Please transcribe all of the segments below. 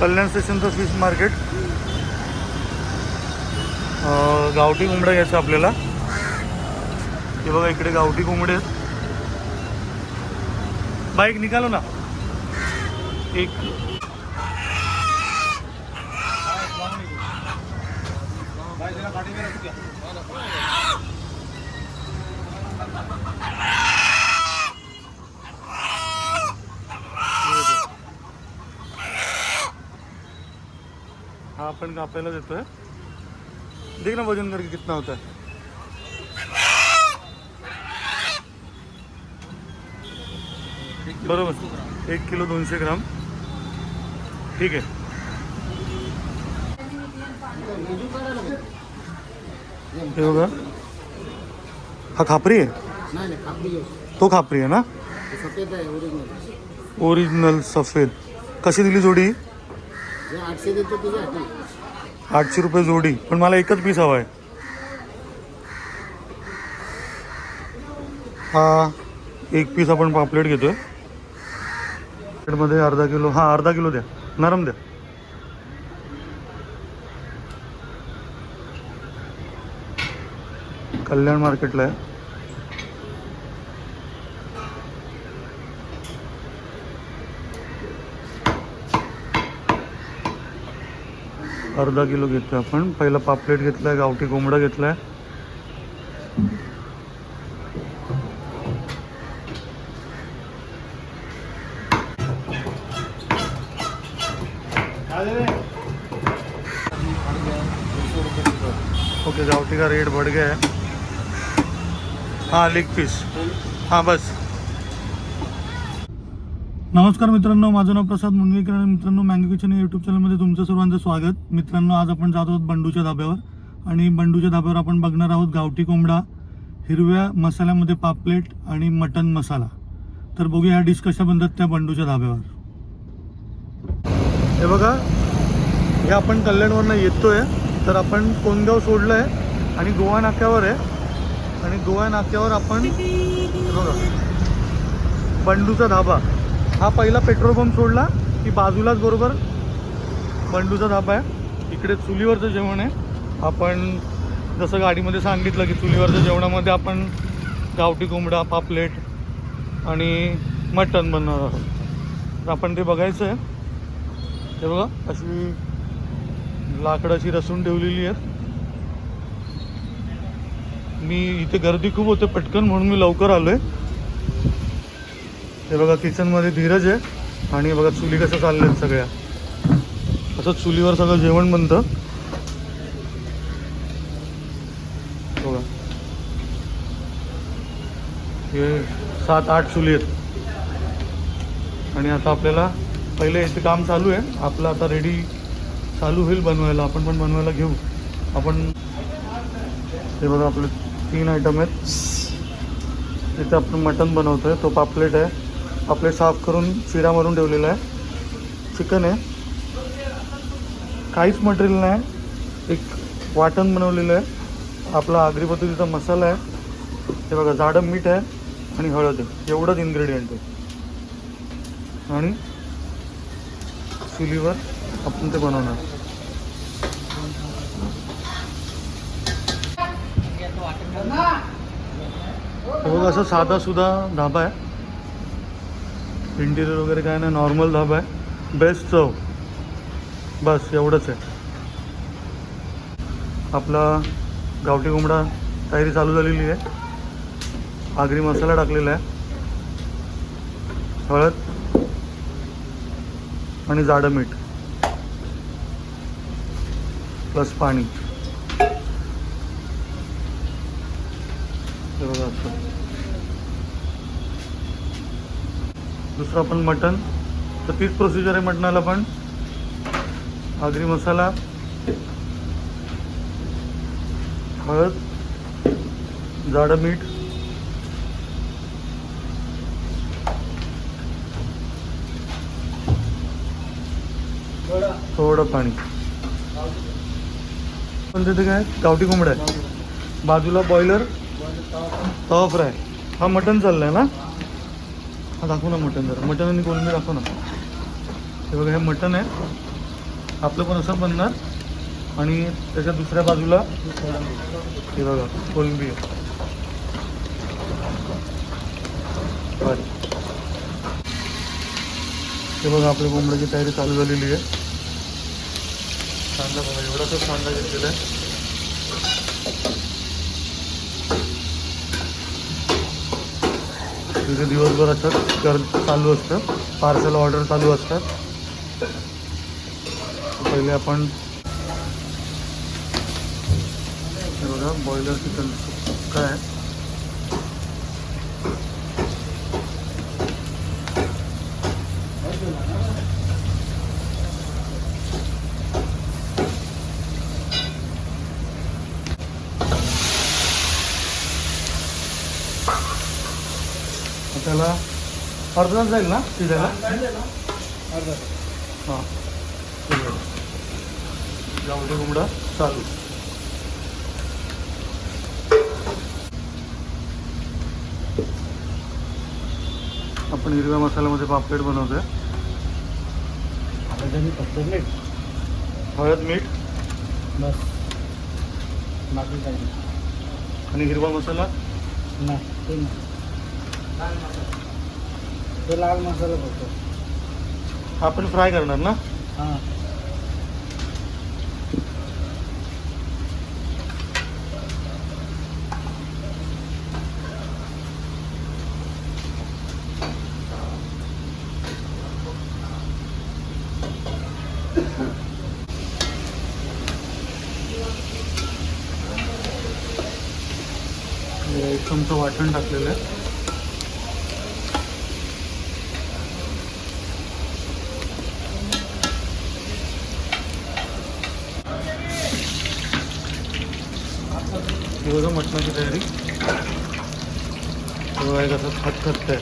कल्याण स्टेशनचं fish market गावठी कोंबड्या घ्यायचं आपल्याला. हे बघा इकडे गावठी कोंबडे आहेत. बाईक निघालो ना. एक. आपण कापायला देतोय. देख ना वजन करके कितना होता है. बरोबर. एक किलो दोनशे ग्राम. ठीक आहे हे बघा. हा खापरी आहे. तो खापरी आहे ना? ओरिजिनल सफेद. कशी दिली जोडी? आठशे देतो तुझ्या आठशे रुपये जोडी पण मला एकच पीस हवा आहे हा एक पीस आपण पापलेट घेतोय. मध्ये अर्धा किलो हा अर्धा किलो द्या. नरम द्या. कल्याण मार्केटला आहे. अर्धा किलो घेतोय आपण. पहिला पापलेट घेतलाय, गावठी कोंबडा ओके गावठी का रेट बढ़ गया है. हाँ लेग पीस हाँ, बस. नमस्कार मित्रांनो माझं नाव प्रसाद मुंगेकर आणि मित्रांनो मँगो किचन यूट्यूब चॅनलमध्ये तुमचं सर्वांचं स्वागत. मित्रांनो आज आपण जात आहोत बंडूच्या धाब्यावर आणि बंडूच्या धाब्यावर आपण बघणार आहोत गावठी कोंबडा हिरव्या मसाल्यामध्ये पापलेट आणि मटन मसाला. तर बघूया ह्या डिश कशा बनतात त्या बंडूच्या धाब्यावर. हे बघा हे आपण कल्याणवरनं येतोय तर आपण कोनगाव सोडलं आहे आणि गोवा नाक्यावर आहे. आणि गोवा नाक्यावर आपण बघा बंडूचा धाबा. हा पहिला पेट्रोल पंप सोडला की बाजूलाच बरोबर बंडूचा धाबा आहे. इकडे चुलीवरचं जेवण आहे. आपण जसं गाडीमध्ये सांगितलं की चुलीवरच्या जेवणामध्ये आपण गावठी कोंबडा पापलेट आणि मटण बनवणार आहोत. तर आपण ते बघायचं आहे. हे बघा अशी लाकडाची रसून ठेवलेली आहे मी इथे गर्दी खूप होते पटकन म्हणून मी लवकर आलो आहे हे बघा किचनमध्ये धीरज आहे. आणि बघा चुली कसं चालल्यात सगळ्या. असं चुलीवर सगळं जेवण बनतं. बघा. हे सात आठ चुली आहेत. आणि आता आपल्याला पहिले इथे काम चालू आहे. आपलं आता रेडी चालू होईल बनवायला. आपण पण बनवायला घेऊ. आपण हे बघा आपले तीन आयटम आहेत. इथे आपण मटन बनवतो आहे तो पापलेट आहे. आपले साफ करून चिरा मारून ठेवलेला आहे. चिकन आहे. काहीच मटेरियल नाही. एक वाटण बनवलेलं आहे. आपला आगरी पद्धतीचा मसाला आहे. हे बघा जाडं मीठ आहे आणि हळद आहे. एवढंच इन्ग्रेडियंट आहे. आणि चुलीवर आपण ते बनवणार. बघा असं साधा सुद्धा धाबा आहे. इंटिरियर वगैरे काय नाही नॉर्मल धाबा आहे. बेस्ट चव बस एवढंच आहे. आपला गावठी कोंबडा तयारी चालू झालेली आहे. आगरी मसाला टाकलेला आहे. हळद आणि जाडं मीठ. प्लस पाणी. हे बघा दुसरं आपण मटन तर तीच प्रोसिजर आहे मटणाला पण. आगरी मसाला. हळद. जाडं मीठ. थोडं पाणी. पण तिथे काय? गावठी कोंबडा आहे बाजूला बॉयलर तवा फ्राय हा मटन चाललाय ना? हा दाखव ना मटन जरा. मटन आणि कोलंबी दाखव ना. हे बघा हे मटन आहे. आपलं पण असं बनणार. आणि त्याच्या दुसऱ्या बाजूला हे बघा कोलंबी आहे बरं. हे बघा आपल्या कोंबड्याची तयारी चालू झालेली आहे. कांदा बघा एवढाच कांदा घेतलेला आहे. तिथे दिवसभर असतात कर चालू असतं. पार्सल ऑर्डर चालू असतात. पहिले आपण बघा बॉयलर चिकन काय आहे त्याला अर्धा जाईल ना शिजायला हां. गावठी कोंबडा चालू. आपण हिरव्या मसाल्यामध्ये पापलेट बनवतोय. मीठ. हळद मीठ. बस. बाकी काही आणि हिरवा मसाला? नाही. ते लाल मसाला फक्त. हा आपण फ्राय करणार ना? हां. हे एक चमचा वाटण टाकलेलं आहे. ही बघा मटणाची तयारी. हे बघा हे कसं आहे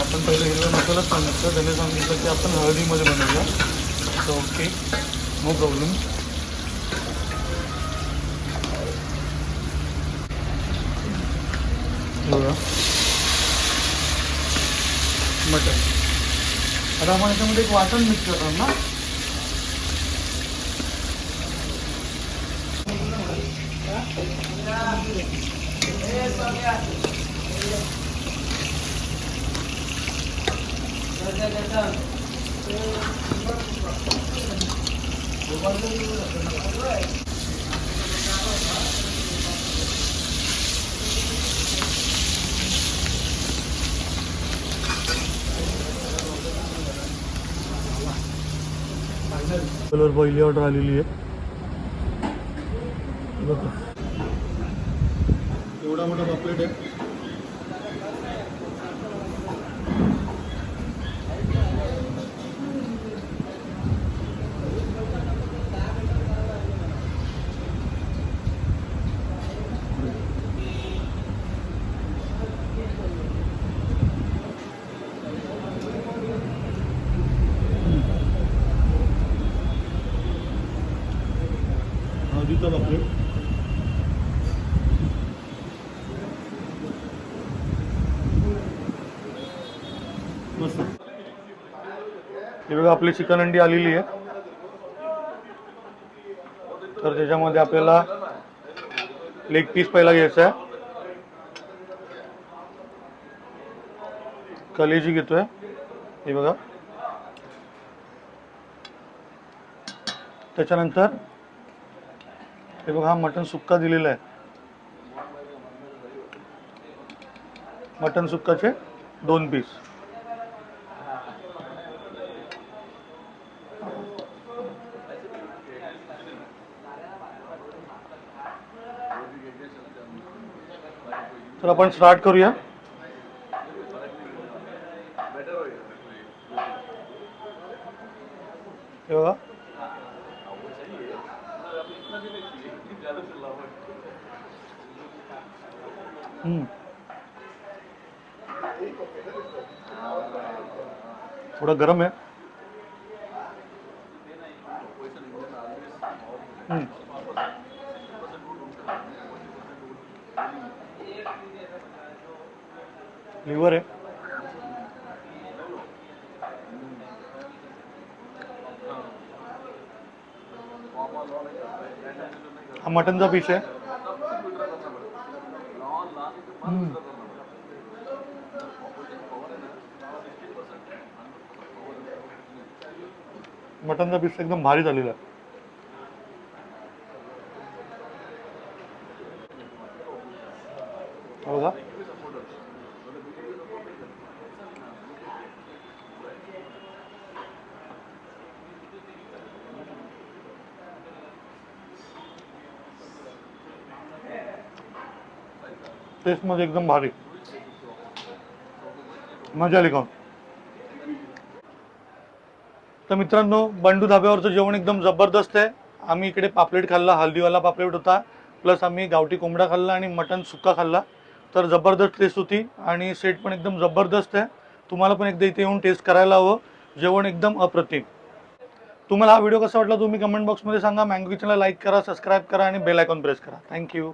आपण पहिले हिरवा मसालाच सांगितलं त्याने सांगितलं की आपण हळदीमध्ये बनवूया. तर ओके नो प्रॉब्लेम बघा. मटन आता आपण याच्यामध्ये एक वाटण मिक्स करणार ना कलर पहिली ऑर्डर आलेली आहे. एवढा मोठा पापलेट आहे. हळदीचा पापलेट मस्त. हे बघा आपली चिकन अंडी आलेली आहे. तर त्याच्यामध्ये आपल्याला लेग पीस पहिला घ्यायचा आहे. कलेजी घेतोय. हे बघा. त्याच्यानंतर हे बघा हा मटन सुक्का दिलेला आहे. मटन सुक्काचे दोन पीस. तर आपण स्टार्ट करूया. हे बघा. थोड़ा गरम है लिवर है आहे. हा मटनचा पीस आहे. मटनचा पीस एकदम भारी हो एकदम भारी. मज़ा खाऊन. तर मित्रांनो बंडू धाब्यावरचं जेवण एकदम जबरदस्त आहे. आम्ही इकडे पापलेट खाल्ला हल्दीवाला पापलेट होता. प्लस आम्ही गावठी कोंबडा खाल्ला आणि मटन सुक्का खाल्ला. तर जबरदस्त टेस्ट होती आणि सेट पण एकदम जबरदस्त आहे. तुम्हाला पण एकदा इथे येऊन टेस्ट करायला हवं. जेवण एकदम अप्रतिम. तुम्हाला हा व्हिडिओ कसा वाटला तुम्ही कमेंट बॉक्समध्ये सांगा. मँगो किचनला लाईक करा सबस्क्राईब करा आणि बेल आयकॉन प्रेस करा. Thank you